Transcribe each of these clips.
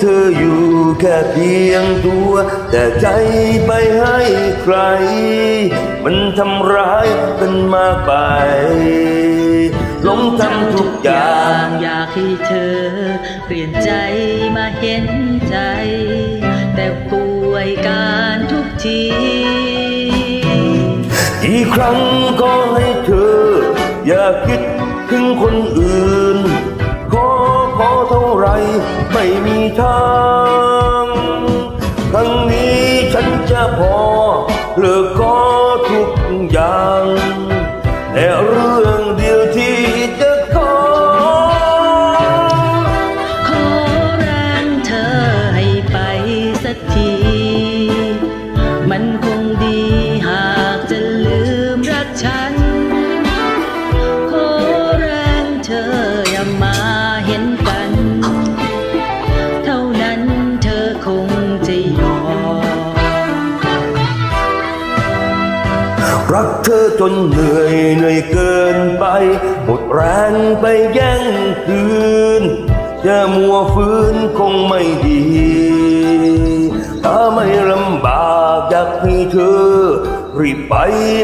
เธออยู่แค่เพียงตัว แต่ใจไปให้ใคร มันทำร้ายกันมาไปหลงทำทุกอย่างอยากให้เธอ เปลี่ยนใจมาเห็นใจ แต่ป่วยการทุกที อีกครั้งก็ให้เธอ อย่าคิดถึงคนอื่นาไรไม่มีทางครั้งนี้ฉันจะพอเลิกก็ทุกอย่างแต่เรื่อง เธอจนเหนื่อยเหนื่อยเกินไป หมดแรงไปแย่งคืนจะมัวฟื้นคงไม่ดี ถ้าไม่ลำบากอยากให้เธอ รีบไป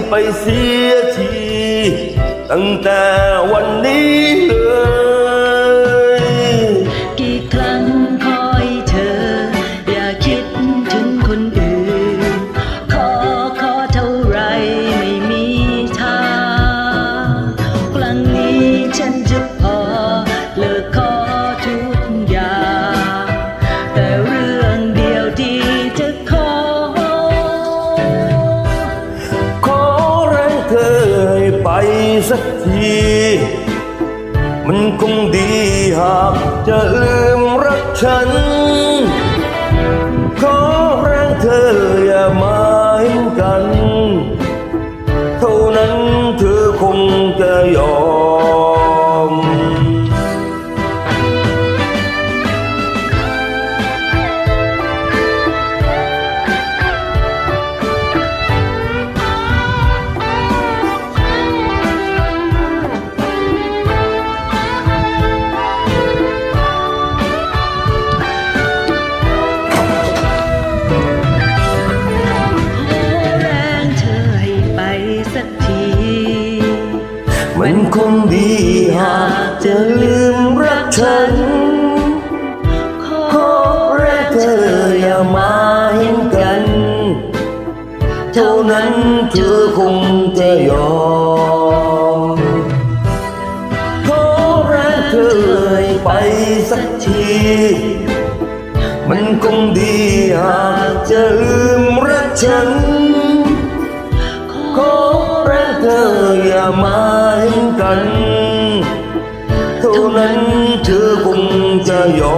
ไปเสียที ตั้งแต่วัน กที มันคงดีหากจะลืมรักฉัน ขอแรงเธออย่ามา ฉัน ขอแรงเธออย่ามาเห็นกัน เท่านั้นเธอคงจะยอม ขอแรงเธอไปสักที มันคงดีหากจะลืมรักฉัน ขอแรงเธออย่ามาเห็นกัน นั้นเธอคงจะยอม